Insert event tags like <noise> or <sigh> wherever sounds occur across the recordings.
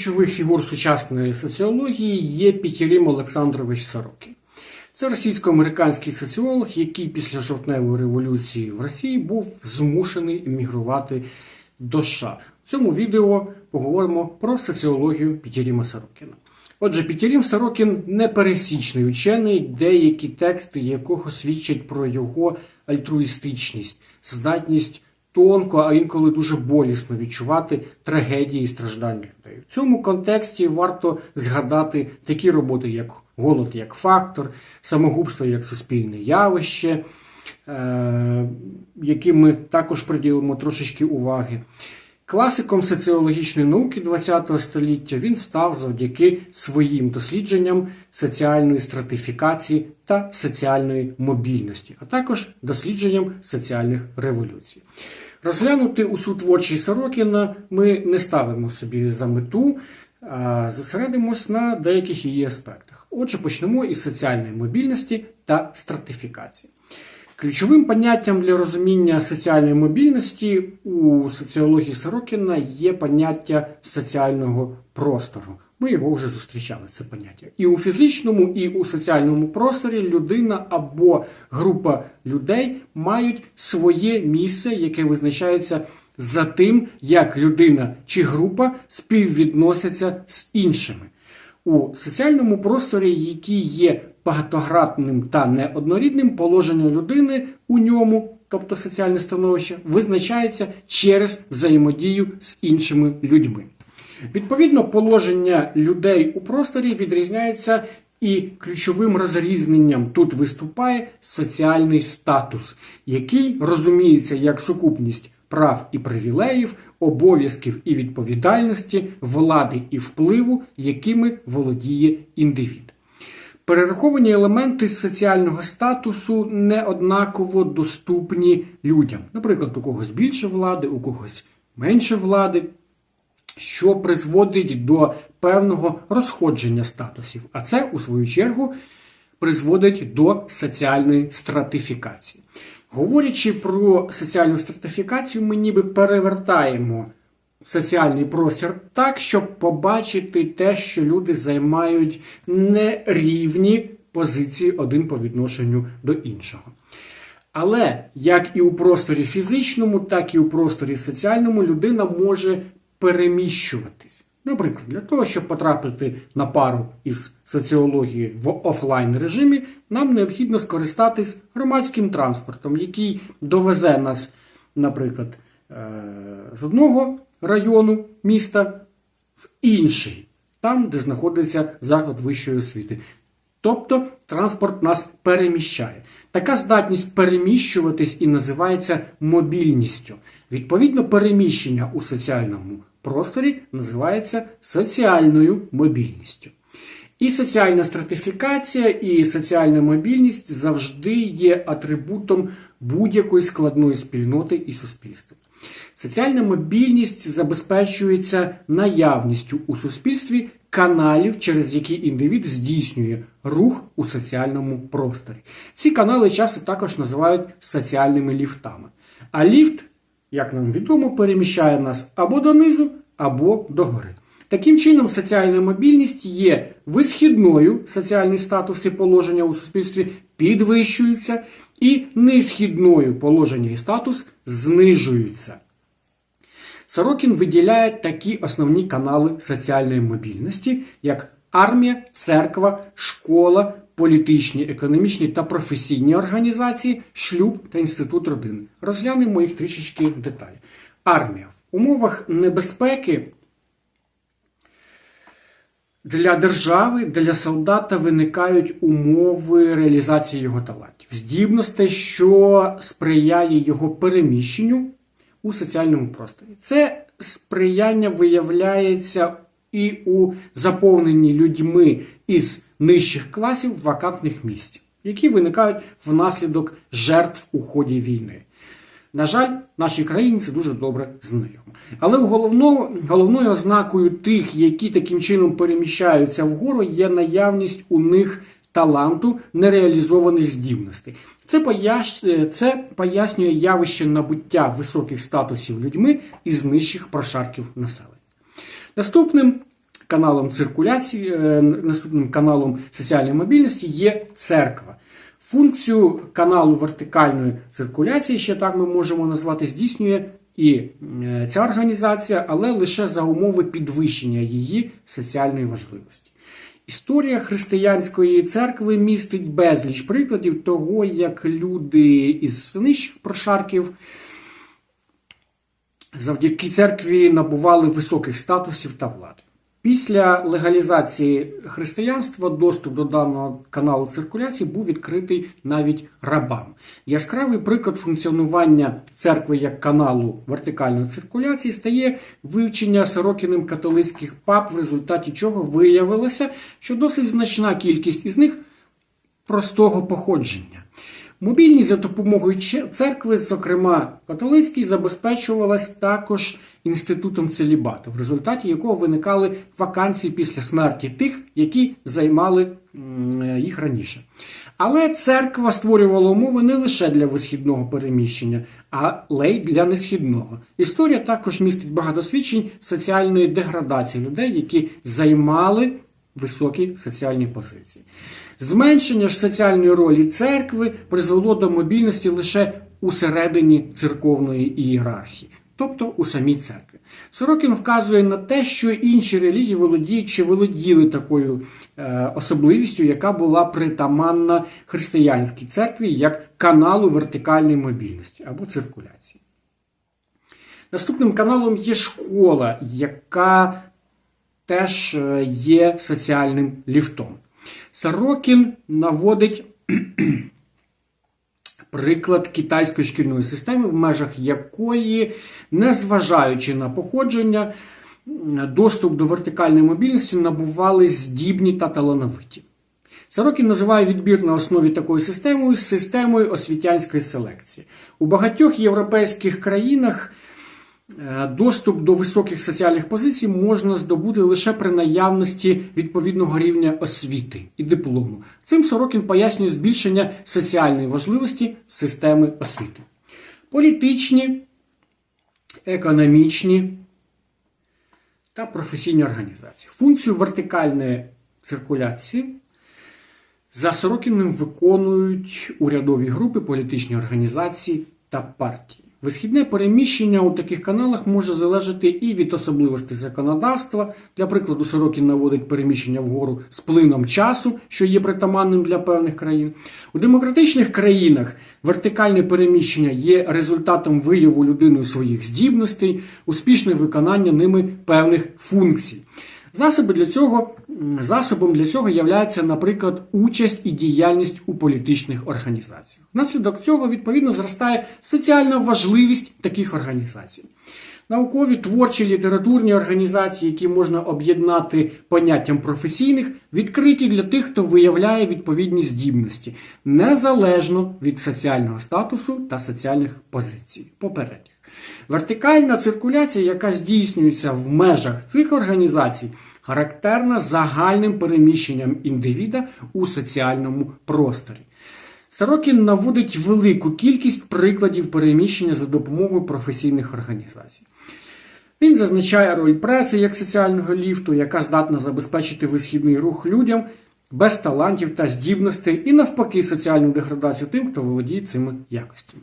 ключових фігур сучасної соціології є Пітєрім Олександрович Сорокін. Це російсько-американський соціолог, який після жовтневої революції в Росії був змушений емігрувати до США. В цьому відео поговоримо про соціологію Пітєріма Сорокіна. Отже, Пітєрім Сорокін непересічний учений, деякі тексти якого свідчать про його альтруїстичність, здатність тонко, а інколи дуже болісно відчувати трагедії і страждання людей. В цьому контексті варто згадати такі роботи, як голод як фактор, самогубство як суспільне явище, е, яким ми також приділимо трошечки уваги. Класиком соціологічної науки ХХ століття він став завдяки своїм дослідженням соціальної стратифікації та соціальної мобільності, а також дослідженням соціальних революцій. Розглянути усю творчість Сорокіна ми не ставимо собі за мету, а зосередимось на деяких її аспектах. Отже, почнемо із соціальної мобільності та стратифікації. Ключовим поняттям для розуміння соціальної мобільності у соціології Сорокіна є поняття соціального простору. Ми його вже зустрічали, це поняття. І у фізичному, і у соціальному просторі людина або група людей мають своє місце, яке визначається за тим, як людина чи група співвідносяться з іншими. У соціальному просторі, який є багатоградним та неоднорідним, положення людини у ньому, тобто соціальне становище, визначається через взаємодію з іншими людьми. Відповідно, положення людей у просторі відрізняється і ключовим розрізненням тут виступає соціальний статус, який розуміється як сукупність прав і привілеїв, обов'язків і відповідальності, влади і впливу, якими володіє індивід. Перераховані елементи соціального статусу неоднаково доступні людям. Наприклад, у когось більше влади, у когось менше влади, що призводить до певного розходження статусів. А це, у свою чергу, призводить до соціальної стратифікації. Говорячи про соціальну стратифікацію, ми ніби перевертаємо соціальний простір так, щоб побачити те, що люди займають нерівні позиції один по відношенню до іншого. Але як і у просторі фізичному, так і у просторі соціальному людина може переміщуватись. Наприклад, для того, щоб потрапити на пару із соціології в офлайн режимі, нам необхідно скористатись громадським транспортом, який довезе нас, наприклад, е, з одного району міста в інший, там, де знаходиться заклад вищої освіти. Тобто транспорт нас переміщає. Така здатність переміщуватись і називається мобільністю. Відповідно, переміщення у соціальному просторі називається соціальною мобільністю. І соціальна стратифікація, і соціальна мобільність завжди є атрибутом будь-якої складної спільноти і суспільства. Соціальна мобільність забезпечується наявністю у суспільстві каналів, через які індивід здійснює рух у соціальному просторі. Ці канали часто також називають соціальними ліфтами. А ліфт, як нам відомо, переміщає нас або донизу, або догори. Таким чином, соціальна мобільність є висхідною, соціальний статус і положення у суспільстві підвищуються, і несхідною положення і статус знижуються. Сорокін виділяє такі основні канали соціальної мобільності, як армія, церква, школа, політичні, економічні та професійні організації, шлюб та інститут родини. Розглянемо їх трішечки деталі. Армія в умовах небезпеки. Для держави, для солдата виникають умови реалізації його талантів, здібностей, що сприяє його переміщенню у соціальному просторі. Це сприяння виявляється і у заповненні людьми із нижчих класів вакантних місць, які виникають внаслідок жертв у ході війни. На жаль, нашій країні це дуже добре знайомо. Але головно, головною ознакою тих, які таким чином переміщаються вгору, є наявність у них таланту нереалізованих здібностей. Це, пояс... це пояснює явище набуття високих статусів людьми із нижчих прошарків населення. Наступним каналом циркуляції, е, наступним каналом соціальної мобільності є церква. Функцію каналу вертикальної циркуляції, ще так ми можемо назвати, здійснює і е, ця організація, але лише за умови підвищення її соціальної важливості. Історія християнської церкви містить безліч прикладів того, як люди із нижчих прошарків завдяки церкві набували високих статусів та влади. Після легалізації християнства доступ до даного каналу циркуляції був відкритий навіть рабам. Яскравий приклад функціонування церкви як каналу вертикальної циркуляції стає вивчення Сорокіним католицьких пап, в результаті чого виявилося, що досить значна кількість із них простого походження. Мобільність за допомогою церкви, зокрема католицькій, забезпечувалась також інститутом целібату, в результаті якого виникали вакансії після смерті тих, які займали їх раніше. Але церква створювала умови не лише для висхідного переміщення, але й для несхідного. Історія також містить багато свідчень соціальної деградації людей, які займали високі соціальні позиції. Зменшення ж соціальної ролі церкви призвело до мобільності лише у середині церковної ієрархії, тобто у самій церкві. Сорокін вказує на те, що інші релігії володіють чи володіли такою е, особливістю, яка була притаманна християнській церкві як каналу вертикальної мобільності або циркуляції. Наступним каналом є школа, яка теж е, є соціальним ліфтом. Сорокін наводить <clears throat> приклад китайської шкільної системи, в межах якої, незважаючи на походження, доступ до вертикальної мобільності набували здібні та талановиті. Сорокін називає відбір на основі такої системи системою освітянської селекції. У багатьох європейських країнах. Е, доступ до високих соціальних позицій можна здобути лише при наявності відповідного рівня освіти і диплому. Цим Сорокін пояснює збільшення соціальної важливості системи освіти. Політичні, економічні та професійні організації. Функцію вертикальної циркуляції за Сорокіним виконують урядові групи, політичні організації та партії. Висхідне переміщення у таких каналах може залежати і від особливостей законодавства. Для прикладу, Сорокін наводить переміщення вгору з плином часу, що є притаманним для певних країн. У демократичних країнах вертикальне переміщення є результатом вияву людиною своїх здібностей, успішне виконання ними певних функцій. Засоби для цього, Засобом для цього є, наприклад, участь і діяльність у політичних організаціях. Внаслідок цього, відповідно, зростає соціальна важливість таких організацій. Наукові творчі літературні організації, які можна об'єднати поняттям професійних, відкриті для тих, хто виявляє відповідні здібності, незалежно від соціального статусу та соціальних позицій. Попередніх. Вертикальна циркуляція, яка здійснюється в межах цих організацій, характерна загальним переміщенням індивіда у соціальному просторі. Сорокін наводить велику кількість прикладів переміщення за допомогою професійних організацій. Він зазначає роль преси як соціального ліфту, яка здатна забезпечити висхідний рух людям без талантів та здібностей, і навпаки, соціальну деградацію тим, хто володіє цими якостями.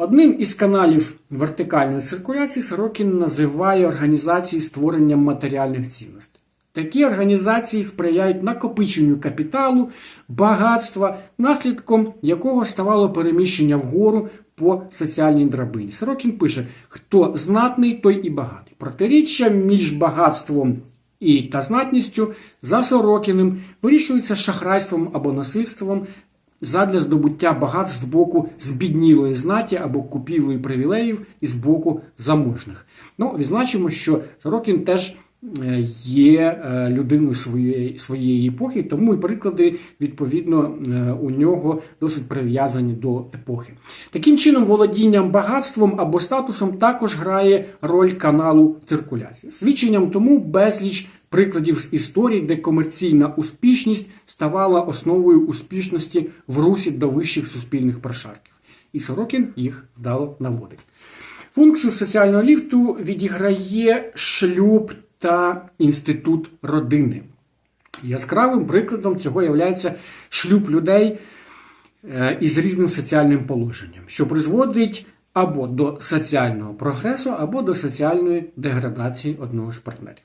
Одним із каналів вертикальної циркуляції Сорокін називає організації створення матеріальних цінностей. Такі організації сприяють накопиченню капіталу, багатства, наслідком якого ставало переміщення вгору по соціальній драбині. Сорокін пише: хто знатний, той і багатий. Протиріччя між багатством і та знатністю за Сорокіним вирішується шахрайством або насильством задля здобуття багат з боку збіднілої знаті або купівлею привілеїв із боку заможних. Ну, відзначимо, що Сорокін теж. Е, є е, людиною своєї своєї епохи, тому і приклади, відповідно, е, у нього досить прив'язані до епохи. Таким чином, володінням багатством або статусом також грає роль каналу циркуляції. Свідченням тому безліч прикладів з історії, де комерційна успішність ставала основою успішності в русі до вищих суспільних прошарків. І Сорокін їх вдало наводить. Функцію соціального ліфту відіграє шлюб та інститут родини. Яскравим прикладом цього є шлюб людей е, із різним соціальним положенням, що призводить або до соціального прогресу, або до соціальної деградації одного з партнерів.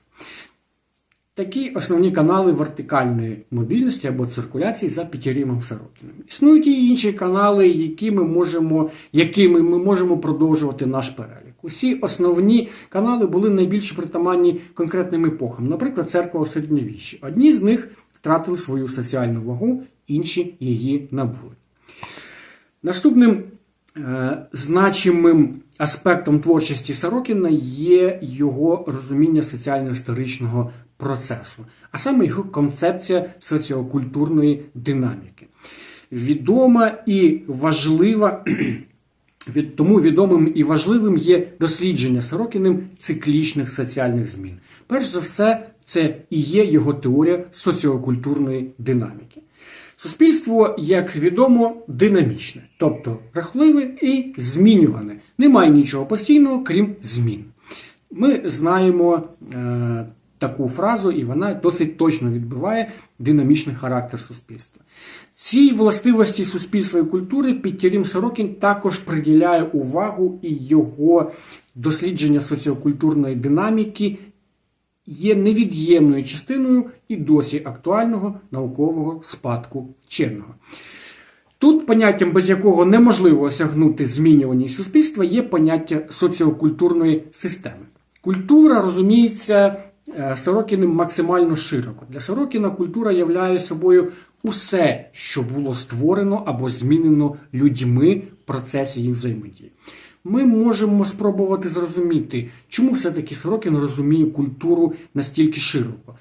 Такі основні канали вертикальної мобільності або циркуляції за П'ятірімом Сорокіним. Існують і інші канали, які ми можемо, якими ми можемо продовжувати наш перелік. Усі основні канали були найбільш притаманні конкретним епохам, наприклад, церква у середньовіччі. Одні з них втратили свою соціальну вагу, інші її набули. Наступним е, значимим аспектом творчості Сорокіна є його розуміння соціально-історичного процесу, а саме його концепція соціокультурної динаміки. Відома і важлива. <clears throat> Від тому відомим і важливим є дослідження Сорокіним циклічних соціальних змін. Перш за все, це і є його теорія соціокультурної динаміки. Суспільство, як відомо, динамічне, тобто рахливе і змінюване. Немає нічого постійного, крім змін. Ми знаємо е, таку фразу, і вона досить точно відбиває динамічний характер суспільства. Цій властивості суспільства і культури Підтірім Сорокін також приділяє увагу і його дослідження соціокультурної динаміки є невід'ємною частиною і досі актуального наукового спадку Черного. Тут поняттям, без якого неможливо осягнути змінюваність суспільства, є поняття соціокультурної системи. Культура розуміється Сорокіним максимально широко. Для Сорокіна культура являє собою усе, що було створено або змінено людьми в процесі їх взаємодії. Ми можемо спробувати зрозуміти, чому все-таки Сорокін розуміє культуру настільки широко.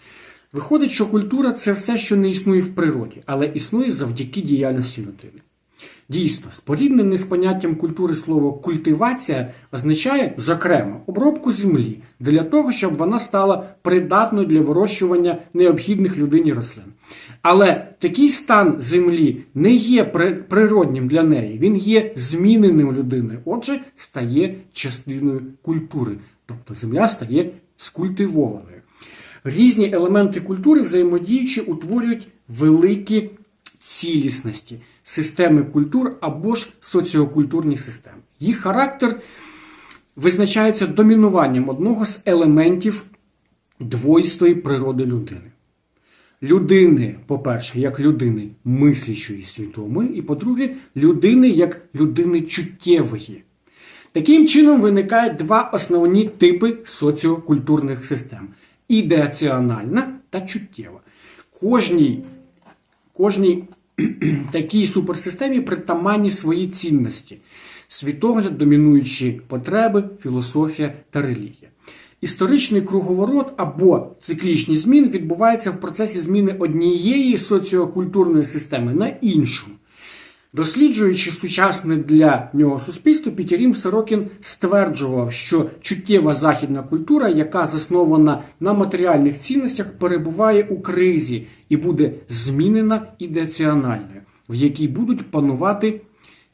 Виходить, що культура це все, що не існує в природі, але існує завдяки діяльності людини. Дійсно, споріднене з поняттям культури слово культивація означає, зокрема, обробку землі для того, щоб вона стала придатною для вирощування необхідних людині рослин. Але такий стан землі не є природнім для неї, він є зміненим людиною, отже, стає частиною культури. Тобто земля стає скультивованою. Різні елементи культури взаємодіючи утворюють великі цілісності системи культур або ж соціокультурні системи. Їх характер визначається домінуванням одного з елементів двойстої природи людини. Людини, по-перше, як людини мислячої свідомої, і по-друге, людини як людини чуттєвої. Таким чином виникають два основні типи соціокультурних систем ідеаціональна та чуттєва. Кожній, кожній <clears throat> такій суперсистемі притаманні свої цінності, світогляд, домінуючі потреби, філософія та релігія. Історичний круговорот або циклічні зміни відбуваються в процесі зміни однієї соціокультурної системи на іншу. Досліджуючи сучасне для нього суспільство, Пітірім Сорокін стверджував, що чуттєва західна культура, яка заснована на матеріальних цінностях, перебуває у кризі і буде змінена ідеаціональною, в якій будуть панувати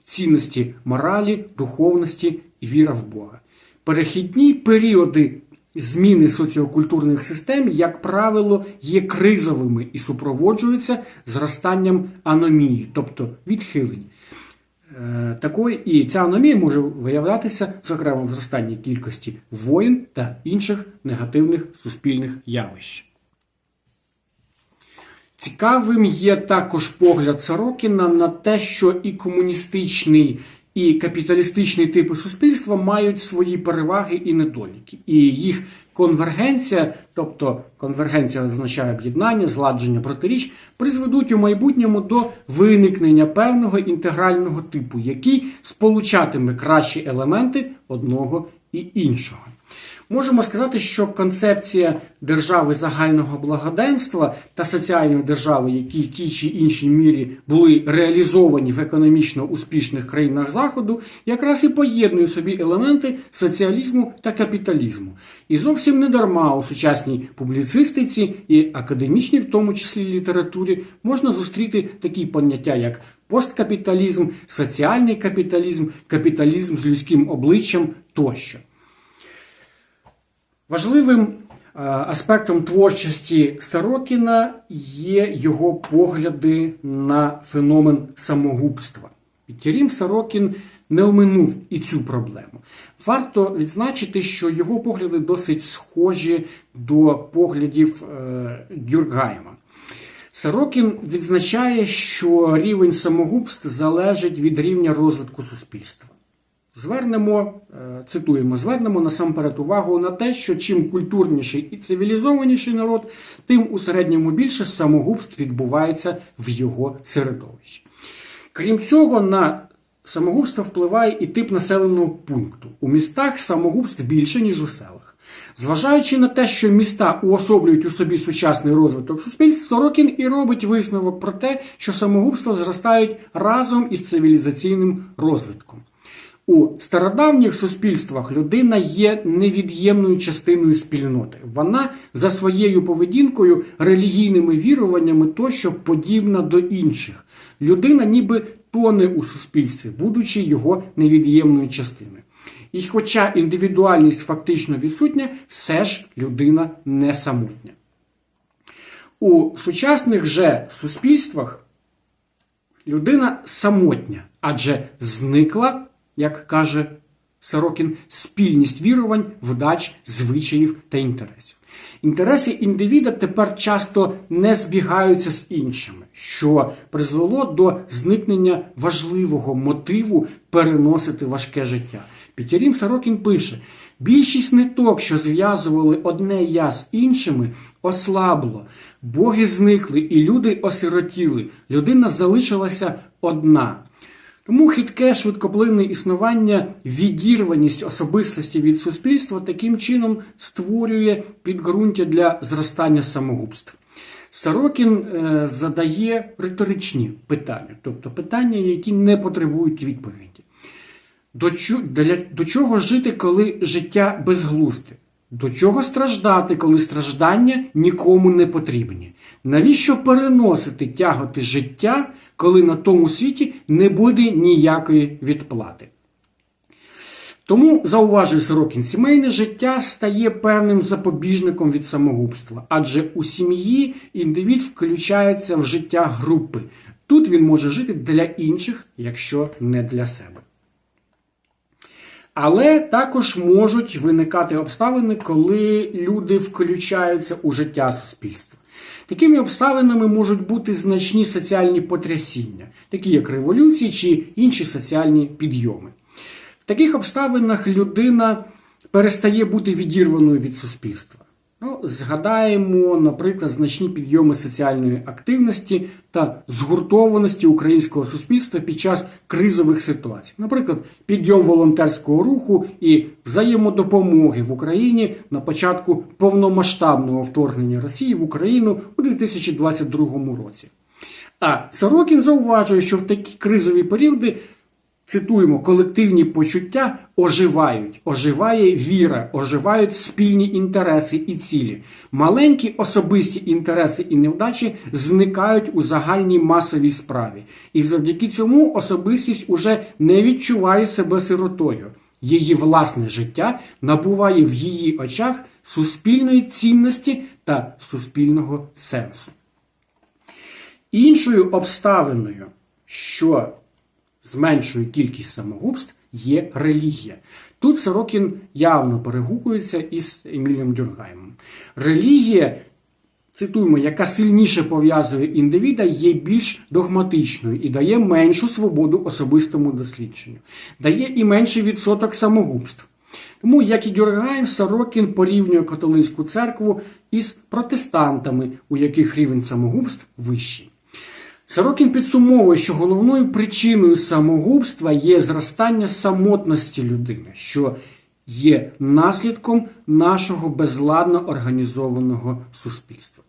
цінності моралі, духовності і віра в Бога. Перехідні періоди Зміни соціокультурних систем, як правило, є кризовими і супроводжуються зростанням аномії, тобто відхилень. Е, такої, І ця аномія може виявлятися, зокрема, в зростанні кількості воїн та інших негативних суспільних явищ. Цікавим є також погляд Сорокіна на те, що і комуністичний і капіталістичні типи суспільства мають свої переваги і недоліки. І їх конвергенція, тобто конвергенція означає об'єднання, згладження протиріч, призведуть у майбутньому до виникнення певного інтегрального типу, який сполучатиме кращі елементи одного і іншого. Можемо сказати, що концепція держави загального благоденства та соціальної держави, які в тій чи іншій мірі були реалізовані в економічно успішних країнах Заходу, якраз і поєднує собі елементи соціалізму та капіталізму. І зовсім не дарма у сучасній публіцистиці і академічній, в тому числі літературі, можна зустріти такі поняття, як посткапіталізм, соціальний капіталізм, капіталізм з людським обличчям тощо. Важливим аспектом творчості Сорокіна є його погляди на феномен самогубства. Пітєрім Сорокін не оминув і цю проблему. Варто відзначити, що його погляди досить схожі до поглядів е, Дюргайма. Сорокін відзначає, що рівень самогубств залежить від рівня розвитку суспільства. Звернемо, е, цитуємо, звернемо насамперед увагу на те, що чим культурніший і цивілізованіший народ, тим у середньому більше самогубств відбувається в його середовищі. Крім цього, на самогубство впливає і тип населеного пункту. У містах самогубств більше, ніж у селах. Зважаючи на те, що міста уособлюють у собі сучасний розвиток суспільств, Сорокін і робить висновок про те, що самогубства зростають разом із цивілізаційним розвитком. У стародавніх суспільствах людина є невід'ємною частиною спільноти. Вона за своєю поведінкою, релігійними віруваннями тощо подібна до інших. Людина ніби тоне у суспільстві, будучи його невід'ємною частиною. І хоча індивідуальність фактично відсутня, все ж людина не самотня. У сучасних же суспільствах людина самотня, адже зникла, як каже Сорокін, спільність вірувань, вдач, звичаїв та інтересів. Інтереси індивіда тепер часто не збігаються з іншими, що призвело до зникнення важливого мотиву переносити важке життя. Пітярім Сорокін пише: більшість ниток, що зв'язували одне я з іншими, ослабло, боги зникли, і люди осиротіли. Людина залишилася одна. Тому хитке швидкоплинне існування, відірваність особистості від суспільства таким чином створює підґрунтя для зростання самогубств. Сорокін е, задає риторичні питання, тобто питання, які не потребують відповіді. До, для, до чого жити, коли життя безглузде? До чого страждати, коли страждання нікому не потрібні? Навіщо переносити тяготи життя, коли на тому світі не буде ніякої відплати? Тому, зауважує Сорокін, сімейне життя стає певним запобіжником від самогубства, адже у сім'ї індивід включається в життя групи. Тут він може жити для інших, якщо не для себе. Але також можуть виникати обставини, коли люди включаються у життя суспільства. Такими обставинами можуть бути значні соціальні потрясіння, такі як революції чи інші соціальні підйоми. В таких обставинах людина перестає бути відірваною від суспільства. Ну, Згадаємо, наприклад, значні підйоми соціальної активності та згуртованості українського суспільства під час кризових ситуацій. Наприклад, підйом волонтерського руху і взаємодопомоги в Україні на початку повномасштабного вторгнення Росії в Україну у 2022 році. А Сорокін зауважує, що в такі кризові періоди Цитуємо, колективні почуття оживають, оживає віра, оживають спільні інтереси і цілі. Маленькі особисті інтереси і невдачі зникають у загальній масовій справі. І завдяки цьому особистість уже не відчуває себе сиротою. Її власне життя набуває в її очах суспільної цінності та суспільного сенсу. Іншою обставиною, що зменшує кількість самогубств, є релігія. Тут Сорокін явно перегукується із Емілієм Дюргаймом. Релігія, цитуємо, яка сильніше пов'язує індивіда, є більш догматичною і дає меншу свободу особистому дослідженню, дає і менший відсоток самогубств. Тому, як і Дюргайм, Сорокін порівнює католицьку церкву із протестантами, у яких рівень самогубств вищий. Сорокін підсумовує, що головною причиною самогубства є зростання самотності людини, що є наслідком нашого безладно організованого суспільства.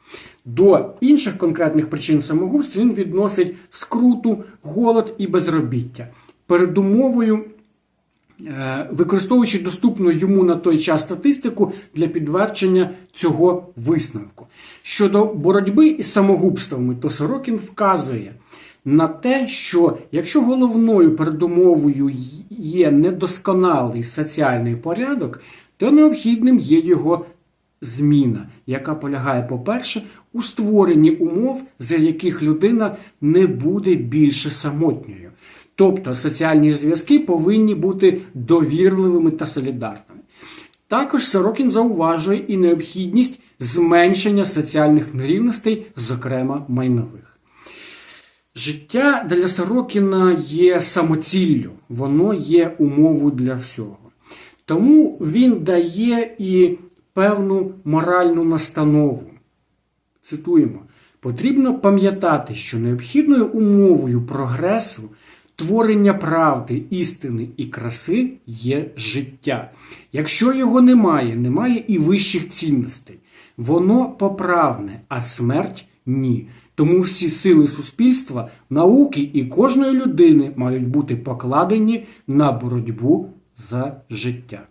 До інших конкретних причин самогубства він відносить скруту, голод і безробіття. Передумовою використовуючи доступну йому на той час статистику для підтвердження цього висновку. Щодо боротьби із самогубствами, то Сорокін вказує на те, що якщо головною передумовою є недосконалий соціальний порядок, то необхідним є його зміна, яка полягає, по-перше, у створенні умов, за яких людина не буде більше самотньою. Тобто соціальні зв'язки повинні бути довірливими та солідарними. Також Сорокін зауважує і необхідність зменшення соціальних нерівностей, зокрема майнових. Життя для Сорокіна є самоціллю, воно є умовою для всього. Тому він дає і певну моральну настанову. Цитуємо: потрібно пам'ятати, що необхідною умовою прогресу, творення правди, істини і краси є життя. Якщо його немає, немає і вищих цінностей. Воно поправне, а смерть ні. Тому всі сили суспільства, науки і кожної людини мають бути покладені на боротьбу за життя.